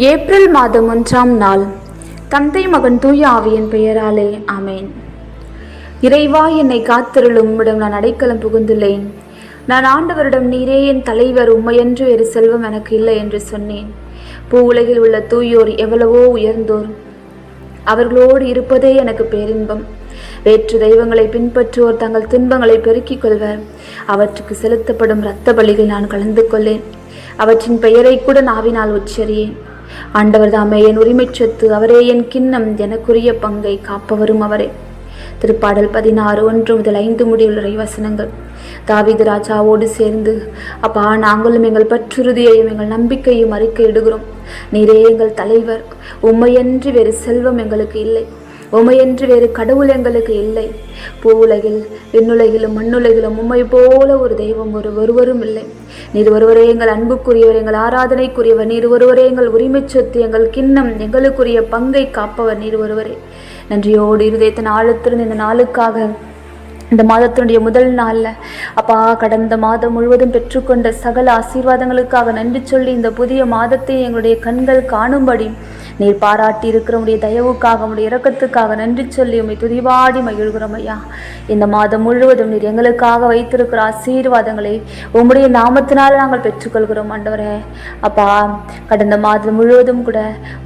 April மாதம் ஒன்றாம் நாள். தந்தை மகன் தூய ஆவியின் பெயராலே ஆமேன். இறைவா என்னை காத்திருளும். உம்மிடம் நான் அடைக்கலம் புகுந்துள்ளேன். நான் ஆண்டவரிடம் நீரே என் தலைவர். உம்மையன்று வேறு செல்வம் எனக்கு இல்லை என்று சொன்னேன். பூ உலகில் உள்ள தூயோர் எவ்வளவோ உயர்ந்தோர். அவர்களோடு இருப்பதே எனக்கு பேரின்பம். வேற்று தெய்வங்களை பின்பற்றுவோர் தங்கள் துன்பங்களை பெருக்கிக் கொள்வர். அவற்றுக்கு செலுத்தப்படும் இரத்த பலிகள் நான் கலந்து கொள்ளேன். அவற்றின் பெயரை கூட நாவினால் உச்சரியேன். ஆண்டவர் தாமே என் உரிமைச் சொத்து அவரே என் கிண்ணம் எனக்குரிய பங்கை காப்பவரும் அவரே. திருப்பாடல் பதினாறு ஒன்று முதல் ஐந்து முடிவுரை வசனங்கள் தாவித ராஜாவோடு சேர்ந்து அப்பா நாங்களும் எங்கள் பற்றுறுதியையும் எங்கள் நம்பிக்கையும் அறிக்கை இடுகிறோம். நீரே எங்கள் தலைவர். உம்மையன்றி வேறு செல்வம் எங்களுக்கு இல்லை. உமையன்று வேறு கடவுள் எங்களுக்கு இல்லை. பூவுலகில் விண்ணுலகிலும் மண்ணுலகிலும் உம்மை போல ஒரு தெய்வம் ஒரு ஒருவரும் இல்லை. நீர் ஒருவரே எங்கள் அன்புக்குரியவர் எங்கள் ஆராதனைக்குரியவர். நீர் ஒருவரே எங்கள் உரிமைச் சொத்து எங்கள் கிண்ணம் எங்களுக்குரிய பங்கை காப்பவர் நீர் ஒருவரே. நன்றியோடு இருதயத்தின் ஆழத்திலிருந்து இந்த நாளுக்காக இந்த மாதத்தினுடைய முதல் நாளில். அப்பா கடந்த மாதம் முழுவதும் பெற்றுக்கொண்ட சகல ஆசீர்வாதங்களுக்காக நன்றி சொல்லி இந்த புதிய மாதத்தை எங்களுடைய கண்கள் காணும்படி நீர் பாராட்டி இருக்கிற உடைய தயவுக்காக உடைய இறக்கத்துக்காக நன்றி சொல்லி உண்மை துதிவாடி மகிழ்கிறோம் ஐயா. இந்த மாதம் முழுவதும் நீர் எங்களுக்காக வைத்திருக்கிற ஆசீர்வாதங்களை உம்முடைய நாமத்தினால் நாங்கள் பெற்றுக்கொள்கிறோம் ஆண்டவரே. அப்பா கடந்த மாதம் முழுவதும் கூட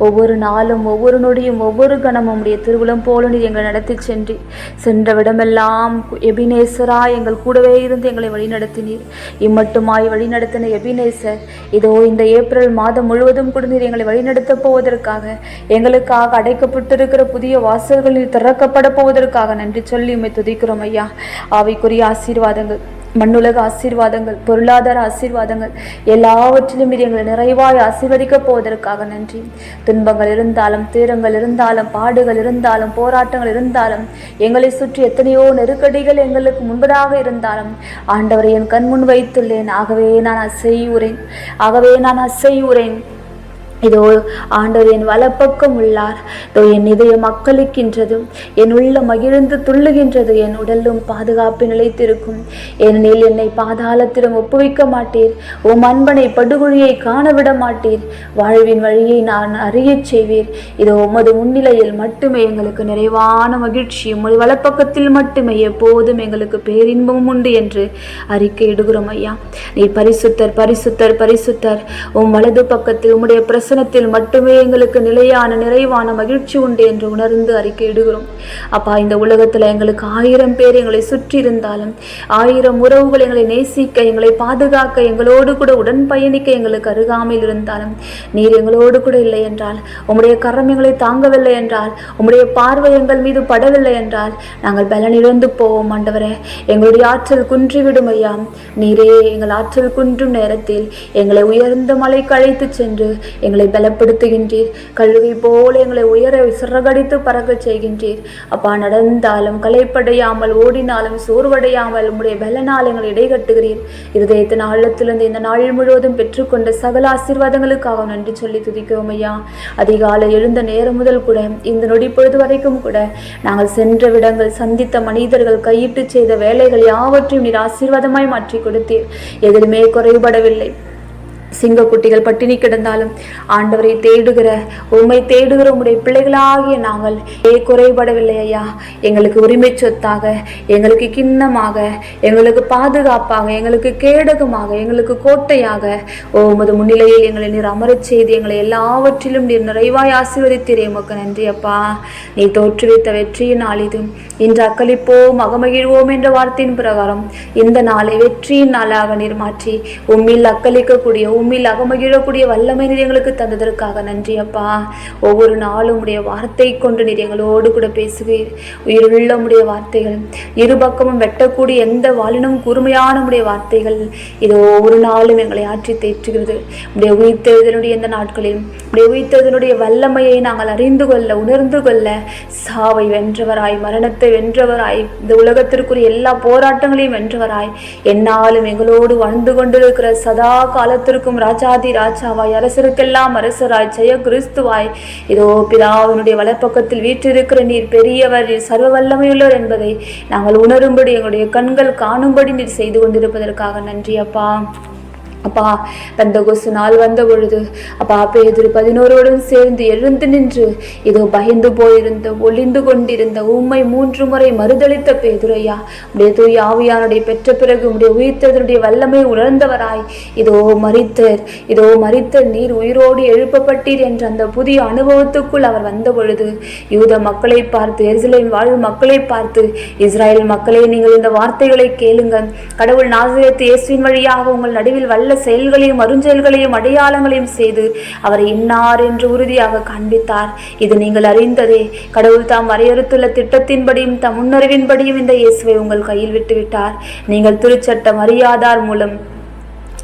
ஒவ்வொரு நாளும் ஒவ்வொரு நொடியும் ஒவ்வொரு கணமும் உடைய திருவிழம் போல நீர் எங்களை நடத்தி சென்று சென்ற விடமெல்லாம் எபினேசரா எங்கள் கூடவே இருந்து எங்களை வழிநடத்தினீர். இம்மட்டுமாய் வழிநடத்தின எபினேசர் இதோ இந்த ஏப்ரல் மாதம் முழுவதும் கூட நீர் எங்களை வழிநடத்த போவதற்காக எங்களுக்காக அடைக்கப்பட்டிருக்கிற புதிய வாசல்களில் திறக்கப்பட போவதற்காக நன்றி சொல்லி உண்மை துதிக்கிறோம் ஐயா. ஆவிக்குரிய ஆசீர்வாதங்கள். மண்ணுலக ஆசீர்வாதங்கள் பொருளாதார ஆசீர்வாதங்கள் எல்லாவற்றிலும் இது எங்களை நிறைவாய் ஆசீர்வதிக்கப் போவதற்காக நன்றி. துன்பங்கள் இருந்தாலும் தீரங்கள் இருந்தாலும் பாடுகள் இருந்தாலும் போராட்டங்கள் இருந்தாலும் எங்களை சுற்றி எத்தனையோ நெருக்கடிகள் எங்களுக்கு முன்பதாக இருந்தாலும் ஆண்டவரை என் கண் முன் வைத்துள்ளேன். ஆகவே நான் அசையுறேன். ஆகவே நான் அசையுறேன். இதோ ஆண்டவர் என் வலப்பக்கம் உள்ளார். இதோ என் இதயம் மக்களுக்கின்றதும் என் உள்ள மகிழ்ந்து துள்ளுகின்றது என் உடலும் பாதுகாப்பு நிலைத்திருக்கும். ஏனெனில் என்னை பாதாளத்திடம் ஒப்புவிக்க மாட்டீர். உம் அன்பனை படுகொழியை காண விட மாட்டீர். வாழ்வின் வழியை நான் அறியச் செய்வீர். இதோ உமது முன்னிலையில் மட்டுமே எங்களுக்கு நிறைவான மகிழ்ச்சியும் உமது வலப்பக்கத்தில் மட்டுமே எப்போதும் எங்களுக்கு பேரின்பமும் உண்டு என்று அறிக்கையிடுகிறோம் ஐயா. நீ பரிசுத்தர் பரிசுத்தர் பரிசுத்தர். உம் வலது பக்கத்தில் உம்முடைய பிரசனத்தில் மட்டுமே எங்களுக்கு நிலையான நிறைவான மகிழ்ச்சி உண்டு என்று உணர்ந்து அறிக்கையிடுகிறோம். அப்பா இந்த உலகத்தில் எங்களுக்கு ஆயிரம் பேர் எங்களை சுற்றி இருந்தாலும் ஆயிரம் உறவுகள் எங்களை நேசிக்க எங்களை பாதுகாக்க எங்களோடு கூட உடன் பயணிக்க எங்களுக்கு அருகாமையில் இருந்தாலும் நீர் எங்களோடு கூட இல்லை என்றால் உம்முடைய கரம் எங்களை தாங்கவில்லை என்றால் உம்முடைய பார்வை எங்கள் மீது படவில்லை என்றால் நாங்கள் பலனிழந்து போவோம் ஆண்டவரே. எங்களுடைய ஆற்றல் குன்றிவிடும் ஐயா. நீரே எங்கள் ஆற்றல் குன்றும் நேரத்தில் எங்களை உயர்ந்த மலைக்கு அழைத்து சென்று எங்களை பலப்படுத்துகின்றீர். கழுகை போல எங்களை உயர சிறகடித்து பறக்கச் செய்கின்றீர். அப்பா நடந்தாலும் களைப்படையாமல் ஓடினாலும் சோர்வடையாமல் உம்முடைய பலனால் எங்களை இடைகட்டுகிறீர். இருதயத்தின் ஆழத்திலிருந்து இந்த நாள் முழுவதும் பெற்றுக்கொண்ட சகல ஆசீர்வாதங்களுக்காக நன்றி சொல்லி துதிக்கிறோம் ஐயா. அதிகாலை எழுந்த நேரம் முதல் கூட இந்த நொடி பொழுது வரைக்கும் கூட நாங்கள் சென்ற விடங்கள் சந்தித்த மனிதர்கள் கையிட்டு செய்த வேலைகள் யாவற்றையும் நீர் ஆசீர்வாதமாய் மாற்றி கொடுத்தீர். எதிலுமே குறைபடவில்லை. சிங்கக்குட்டிகள் பட்டினி கிடந்தாலும் ஆண்டவரை தேடுகிற உண்மை தேடுகிற உங்களுடைய பிள்ளைகளாகிய நாங்கள் ஏ குறைபடவில்லை ஐயா. எங்களுக்கு உரிமை சொத்தாக எங்களுக்கு கிண்ணமாக எங்களுக்கு பாதுகாப்பாக எங்களுக்கு கேடகமாக எங்களுக்கு கோட்டையாக. ஓ உமது முன்னிலையில் எங்களை நீர் அமரச் செய்து எங்களை எல்லாவற்றிலும் நீர் நிறைவாய் ஆசீர்வதித்தீரே. உமக்கு நன்றி அப்பா. நீ தோற்றுவித்த வெற்றியின் நாள் இது இன்று அக்களிப்போம் அகமகிழ்வோம் என்ற வார்த்தையின் பிரகாரம் இந்த நாளை வெற்றியின் நாளாக நீர் மாற்றி உம்மில் அக்களிக்கக்கூடிய பூமியில் அகமகிழக்கூடிய வல்லமை நீர் எங்களுக்கு தந்ததற்காக நன்றி அப்பா. ஒவ்வொரு நாளும் உடைய வார்த்தை கொண்டு நீர் எங்களோடு கூட பேசுவீர். உயிருள்ள உடைய வார்த்தைகள் இரு பக்கமும் வெட்டக்கூடிய எந்த வாழினும் கூர்மையான உடைய வார்த்தைகள் இது ஒவ்வொரு நாளும் எங்களை ஆற்றி தேற்றுகிறது. உடைய உயிர்த்தெழுதனுடைய இந்த நாட்களில் உடைய உயிர்த்தெழுதனுடைய வல்லமையை நாங்கள் அறிந்து கொள்ள உணர்ந்து கொள்ள சாவை வென்றவராய் மரணத்தை வென்றவராய் இந்த உலகத்திற்குரிய எல்லா போராட்டங்களையும் வென்றவராய் என்னாலும் எங்களோடு வாழ்ந்து கொண்டிருக்கிற சதா காலத்திற்கும் ராஜாதி ராஜாவாய் அரசருக்கெல்லாம் அரசராய் ஜெய கிறிஸ்துவாய். இதோ பிதாவினுடைய வலப்பக்கத்தில் வீற்றிருக்கிற நீர் பெரியவர் நீர் சர்வ வல்லமையுள்ளவர் என்பதை நாங்கள் உணரும்படி எங்களுடைய கண்கள் காணும்படி நீர் செய்து கொண்டிருப்பதற்காக நன்றி அப்பா. அப்பா வந்த கொசு நாள் வந்த பொழுது அப்பா பேதுரு பதினோரோடும் சேர்ந்து எழுந்து நின்று இதோ பயந்து போயிருந்த ஒளிந்து கொண்டிருந்த உம்மை மூன்று முறை மறுதளித்த பேதுரையா உடைய தூய் ஆவியானுடைய பெற்ற பிறகு உடைய உயிர்த்ததனுடைய வல்லமை உணர்ந்தவராய் இதோ மறித்தர் இதோ மறித்த நீர் உயிரோடு எழுப்பப்பட்டீர் என்ற அந்த புதிய அனுபவத்துக்குள் அவர் வந்த பொழுது யூத மக்களை பார்த்து எருசலேம் வாழும் மக்களை பார்த்து இஸ்ரேல் மக்களே நீங்கள் இந்த வார்த்தைகளை கேளுங்கள். கடவுள் நாசிரியத்து இயேசுவின் வழியாக உங்கள் நடுவில் வல்ல செயல்களையும் அருஞ்செயல்களையும் அடையாளங்களையும் செய்து அவரை இன்னார் என்று உறுதியாக காண்பித்தார் இது நீங்கள் அறிந்ததே. கடவுள் தாம் வரையறுத்துள்ள திட்டத்தின்படியும் தம் முன்னறிவின்படியும் இந்த இயேசுவை உங்கள் கையில் விட்டுவிட்டார். நீங்கள் திருச்சட்டம் அறியாதார் மூலம்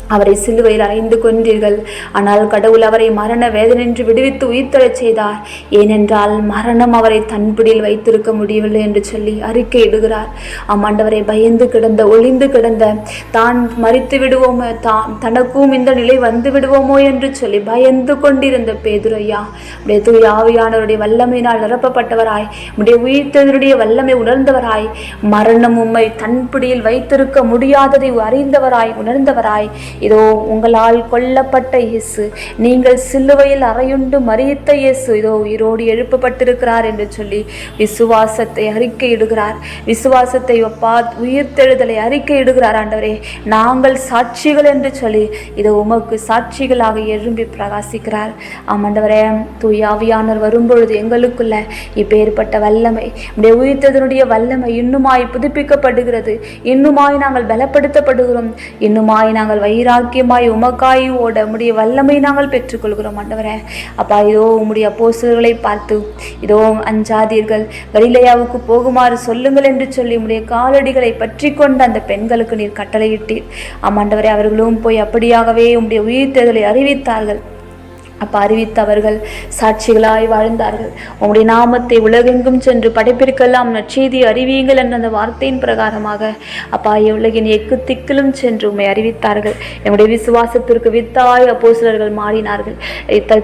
அவரை சிலுவையில் அறைந்து கொண்டீர்கள் ஆனால் கடவுள் அவரை மரண வேதனின்றி விடுவித்து உயிர்த்தெழச் செய்தார். ஏனென்றால் மரணம் அவரை தன்பிடியில் வைத்திருக்க முடியவில்லை என்று சொல்லி அறிக்கை இடுகிறார் ஆமாண்டவரை பயந்து கிடந்த ஒளிந்து கிடந்த தான் மறித்து விடுவோமோ தான் தனக்கும் இந்த நிலை வந்து விடுவோமோ என்று சொல்லி பயந்து கொண்டிருந்த பேதுரையா உடைய தூய் ஆவியானவருடைய வல்லமையினால் நிரப்பப்பட்டவராய் உடைய உயிர்த்ததனுடைய வல்லமை உணர்ந்தவராய் மரணம் உம்மை தன்பிடியில் வைத்திருக்க முடியாததை அறிந்தவராய் உணர்ந்தவராய் இதோ உங்களால் கொல்லப்பட்ட இயேசு நீங்கள் சிலுவையில் அறையுண்டு மறியத்த இயேசு இதோ உயிரோடு எழுப்பப்பட்டிருக்கிறார் என்று சொல்லி விசுவாசத்தை அறிக்கையிடுகிறார். விசுவாசத்தை அப்பா உயிர்த்தெழுதலை அறிக்கையிடுகிறார் ஆண்டவரே. நாங்கள் சாட்சிகள் என்று சொல்லி இதோ உமக்கு சாட்சிகளாக எழும்பி பிரகாசிக்கிறார். ஆமாண்டவரே தூயாவியானவர் வரும்பொழுது எங்களுக்குள்ள இப்பேற்பட்ட வல்லமை உடைய உயிர்த்ததனுடைய வல்லமை இன்னுமாய் புதுப்பிக்கப்படுகிறது. இன்னுமாய் நாங்கள் பலப்படுத்தப்படுகிறோம். இன்னுமாய் நாங்கள் வைராக்கியமாய் உமக்காய் ஓட உம்முடைய வல்லமை நாங்கள் பெற்றுக்கொள்கிறோம் ஆண்டவரே. அப்பா இதோ உம்முடைய அப்போஸ்தலர்களை பார்த்து இதோ அஞ்சாதீர்கள் வரிலையாவுக்கு போகுமாறு சொல்லுங்கள் என்று சொல்லி உம்முடைய காலடிகளை பற்றி கொண்ட அந்த பெண்களுக்கு நீர் கட்டளையிட்டீர். ஆமாண்டவரே அவர்களும் போய் அப்படியாகவே உம்முடைய உயிர்த்தேர்தலை அறிவித்தார்கள். அப்போ அறிவித்தவர்கள் சாட்சிகளாய் வாழ்ந்தார்கள். உங்களுடைய நாமத்தை உலகெங்கும் சென்று படைப்பிற்கெல்லாம் நற்செய்தி அறிவியுங்கள் என்ற அந்த வார்த்தையின் பிரகாரமாக அப்பா உலகின் எக்கு திக்கிலும் சென்று உம்மை அறிவித்தார்கள். எங்களுடைய விசுவாசத்திற்கு வித்தாய் அப்போஸ்தலர்கள் மாறினார்கள்.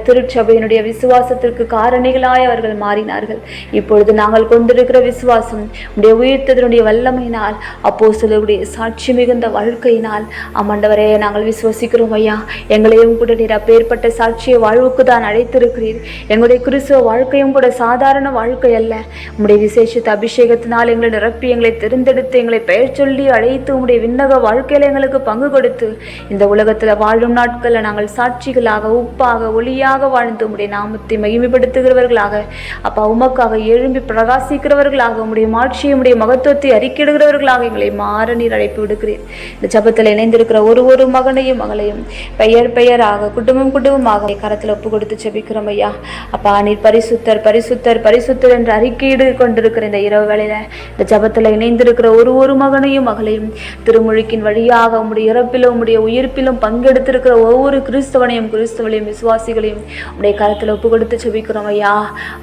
திருச்சபையினுடைய விசுவாசத்திற்கு காரணிகளாய் அவர்கள் மாறினார்கள். இப்பொழுது நாங்கள் கொண்டிருக்கிற விசுவாசம் உடைய உயிர்த்ததனுடைய வல்லமையினால் அப்போஸ்தலருடைய சாட்சி மிகுந்த வாழ்க்கையினால் ஆமாண்டவரே நாங்கள் விசுவசிக்கிறோம் ஐயா. எங்களையும் கூட நீர் அப்பேற்பட்ட சாட்சியை வாழ்வுக்கு தான் அழைத்திருக்கிறீர். எங்களுடைய கிறிஸ்துவ வாழ்க்கையும் கூட சாதாரண வாழ்க்கை அல்ல. உங்களுடைய விசேஷித்த அபிஷேகத்தினால் எங்களை நிரப்பி எங்களை தெரிந்தெடுத்து எங்களை பெயர் சொல்லி அழைத்து உங்களுடைய விண்ணக வாழ்க்கையில எங்களுக்கு பங்கு கொடுத்து இந்த உலகத்துல வாழும் நாட்களில் நாங்கள் சாட்சிகளாக உப்பாக ஒளியாக வாழ்ந்து உங்களுடைய நாமத்தை மகிமைப்படுத்துகிறவர்களாக அப்பா உமக்காக எழும்பி பிரகாசிக்கிறவர்களாக உங்களுடைய மாட்சியை உம்முடைய மகத்துவத்தை அறிக்கிடுகிறவர்களாக எங்களை மாற நீர் அழைப்பு விடுக்கிறீர். இந்த ஜபத்தில் இணைந்திருக்கிற ஒரு ஒரு மகனையும் மகளையும் பெயர் பெயராக குடும்பம் குடும்பமாக கரத்தில் ஒப்பு கொடுத்து செபிக்கிறோம் ஐயா. அப்பா நீர் பரிசுத்தர் பரிசுத்தர் பரிசுத்தர் என்று அறிக்கையிடு கொண்டிருக்கிற இந்த இரவு வேளையில இந்த ஜபத்தில் இணைந்திருக்கிற ஒரு ஒரு மகனையும் மகளையும் திருமுழுக்கின் வழியாக உம்முடைய இறப்பிலும் உம்முடைய உயிர்ப்பிலும் பங்கெடுத்திருக்கிற ஒவ்வொரு கிறிஸ்தவனையும் கிறிஸ்தவனையும் விசுவாசிகளையும் உடைய கரத்தில் ஒப்பு கொடுத்து செபிக்கிறோம் ஐயா.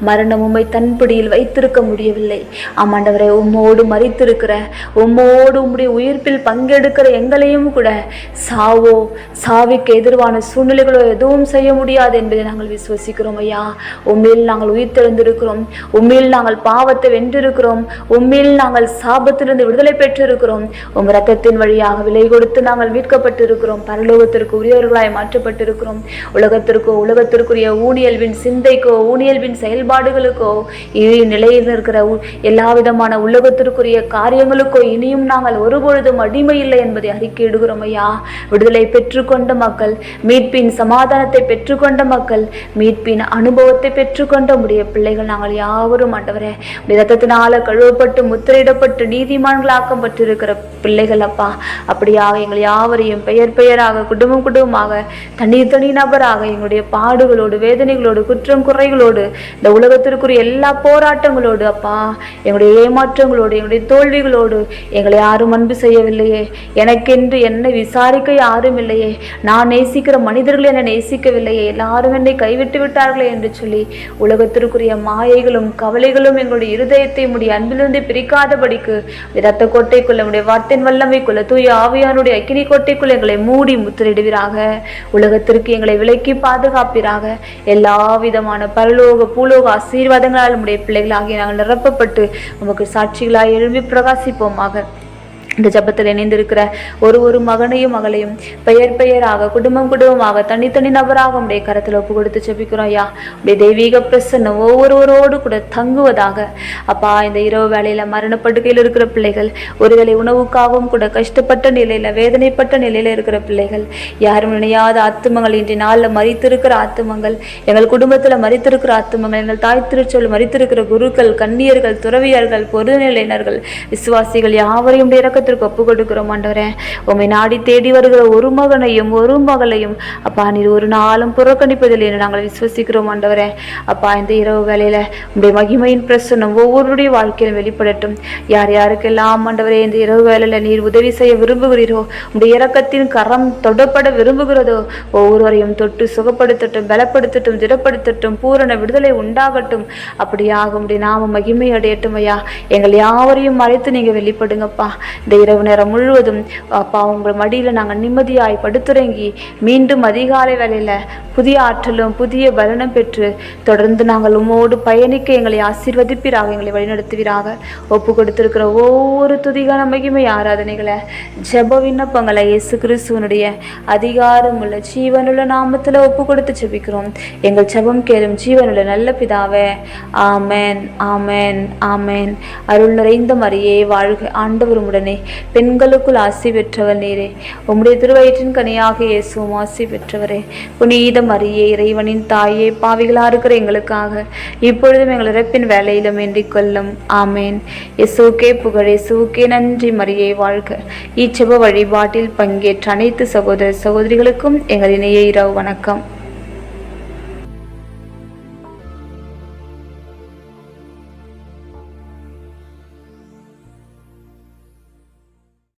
மரணம் உண்மை தன்படியில் வைத்திருக்க முடியவில்லை. ஆமாண்டவரை உம்மோடு மறித்திருக்கிற உம்மோடு உம்முடைய உயிர்ப்பில் பங்கெடுக்கிற எங்களையும் கூட சாவோ சாவிக்கு எதிர்வான சூழ்நிலைகளோ எதுவும் செய்ய முடியாது முடியாது என்பதை நாங்கள் விசுவசிக்கிறோம் ஐயா. உண்மையில் நாங்கள் உயிர்த்தெழுந்திருக்கிறோம். உண்மையில் நாங்கள் பாவத்தை வென்றிருக்கிறோம். உண்மையில் நாங்கள் சாபத்திலிருந்து விடுதலை பெற்றிருக்கிறோம். உம் ரத்தத்தின் வழியாக விலை கொடுத்து நாங்கள் மீட்கப்பட்டிருக்கிறோம். பரலோகத்திற்கு உரியவர்களாய் மாற்றப்பட்டிருக்கிறோம். உலகத்திற்கோ உலகத்திற்குரிய ஊனியல்வின் சிந்தைக்கோ ஊனியல்வின் செயல்பாடுகளுக்கோ நிலையில் இருக்கிற எல்லா விதமான உலகத்திற்குரிய காரியங்களுக்கோ இனியும் நாங்கள் ஒருபொழுதும் அடிமை இல்லை என்பதை அறிக்கையிடுகிறோம் ஐயா. விடுதலை பெற்றுக்கொண்ட மக்கள் மீட்பின் சமாதானத்தை பெற்றுக்கொண்ட மக்கள் மீட்பின் அனுபவத்தை பெற்றுக்கொண்ட உடைய பிள்ளைகள் நாங்கள் யாவரும் ஆண்டவரே ரத்தத்தினால கழுவப்பட்டு முத்திரையிடப்பட்டு நீதிமான்களாக்கப்பட்டிருக்கிற பிள்ளைகள் அப்பா. அப்படியாக எங்கள் யாவரையும் பெயர் பெயராக குடும்பம் குடும்பமாக தனி தனி நபராக எங்களுடைய பாடுகளோடு வேதனைகளோடு குற்றம் குறைகளோடு இந்த உலகத்திற்குரிய எல்லா போராட்டங்களோடு அப்பா எங்களுடைய ஏமாற்றங்களோடு எங்களுடைய தோல்விகளோடு எங்களை யாரும் அன்பு செய்யவில்லையே. எனக்கென்று என்னை விசாரிக்க யாரும் இல்லையே. நான் நேசிக்கிற மனிதர்கள் என்னை நேசிக்கவில்லையே. எல்லாரும் என்னை கைவிட்டு விட்டார்களே என்று சொல்லி உலகத்திற்குரிய மாயைகளும் கவலைகளும் எங்களுடைய இருதயத்தை உடைய அன்பிலிருந்து பிரிக்காதபடிக்கு இரத்த கோட்டைக்குள்ள உடைய வார்த்தையின் வல்லமைக்குள்ள தூய ஆவியானுடைய அக்கினி கோட்டைக்குள் எங்களை மூடி முத்திரிடுவீராக. உலகத்திற்கு எங்களை விலக்கி பாதுகாப்பீராக. எல்லா விதமான பரலோக பூலோக ஆசீர்வாதங்களால் உடைய பிள்ளைகளாகிய நாங்கள் நிரப்பப்பட்டு உமக்கு சாட்சிகளாய் எழும்பி பிரகாசிப்போமாக. இந்த ஜபத்தில் இணைந்திருக்கிற ஒரு ஒரு மகனையும் மகளையும் பெயர் பெயராக குடும்பம் குடும்பமாக தனித்தனி நபராக உடைய கரத்தில் ஒப்பு கொடுத்து செபிக்கிறோம் ஐயா. உடைய தெய்வீக பிரசன்னம் ஒவ்வொருவரோடு கூட தங்குவதாக. அப்பா இந்த இரவு வேலையில் மரணப்படுக்கையில் இருக்கிற பிள்ளைகள் ஒருவேளை உணவுக்காகவும் கூட கஷ்டப்பட்ட நிலையில் வேதனைப்பட்ட நிலையில் இருக்கிற பிள்ளைகள் யாரும் நினையாத ஆத்துமங்கள் இன்றைய நாளில் மறித்திருக்கிற ஆத்துமங்கள் எங்கள் குடும்பத்தில் மறித்திருக்கிற ஆத்துமங்கள் எங்கள் தாய் திருச்சொல் மறித்திருக்கிற குருக்கள் கன்னியர்கள் துறவியர்கள் பொதுநிலையினர்கள் விசுவாசிகள் யாவரையும் இறக்க இரக்கத்திற்கு ஒப்பு கொடுக்கிறோம் ஆண்டவரே. உண்மை நாடி தேடி வருகிற ஒரு மகனையும் ஒரு மகளையும் அப்பா நீர் ஒரு நாளும் புறக்கணிப்பதில்லை என்று நாங்கள் விசுவசிக்கிறோம் ஆண்டவரே. அப்பா இந்த இரவு வேலையில உடைய மகிமையின் பிரசன்னம் ஒவ்வொருடைய வாழ்க்கையிலும் வெளிப்படட்டும். யார் யாருக்கெல்லாம் ஆண்டவரே இந்த இரவு வேலையில நீர் உதவி செய்ய விரும்புகிறீரோ உடைய இறக்கத்தின் கரம் தொடப்பட விரும்புகிறதோ ஒவ்வொருவரையும் தொட்டு சுகப்படுத்தட்டும் பலப்படுத்தட்டும் திடப்படுத்தட்டும் பூரண விடுதலை உண்டாகட்டும். அப்படியாக உடைய நாம மகிமை அடையட்டும் ஐயா எங்கள் யாவரையும் மறைத்து நீங்க வெளிப்படுங்கப்பா. இந்த இரவு நேரம் முழுவதும் அப்பா உங்கள் மடியில் நாங்கள் நிம்மதியாய் படுத்துறங்கி மீண்டும் அதிகாலை வேலையில் புதிய ஆற்றலும் புதிய பலனும் பெற்று தொடர்ந்து நாங்கள் உமோடு பயணிக்க எங்களை ஆசீர்வதிப்பீராக எங்களை வழிநடத்துவீராக. ஒப்பு கொடுத்திருக்கிற ஒவ்வொரு துதிகான மகிமை ஆராதனைகளை ஜெப விண்ணப்பங்களை இயேசு கிறிஸ்துவனுடைய அதிகாரம் உள்ள ஜீவனுள்ள நாமத்தில் ஒப்பு கொடுத்து ஜெபிக்கிறோம். எங்கள் ஜெபம் கேளும் ஜீவனுள்ள நல்ல பிதாவே ஆமேன் ஆமேன் ஆமேன். அருள் நிறைந்த மரியே வாழ்க ஆண்டவரும் உடனே பெண்களுக்குள் ஆசி பெற்றவர் நீரே. உம்முடைய திருவயிற்றின் கனியாக இயேசுவும் ஆசி பெற்றவரே. புனித மரியே இறைவனின் தாயே பாவிகளா இருக்கிற எங்களுக்காக. இப்பொழுதும் எங்கள் இறப்பின் வேலையிலும் வேண்டிக் கொள்ளும். ஆமேன். இயேசுக்கே புகழே இயேசுக்கே நன்றி மரியை வாழ்க. இச்செப வழிபாட்டில் பங்கேற்ற அனைத்து சகோதர சகோதரிகளுக்கும் எங்கள் இணைய இரவு வணக்கம்.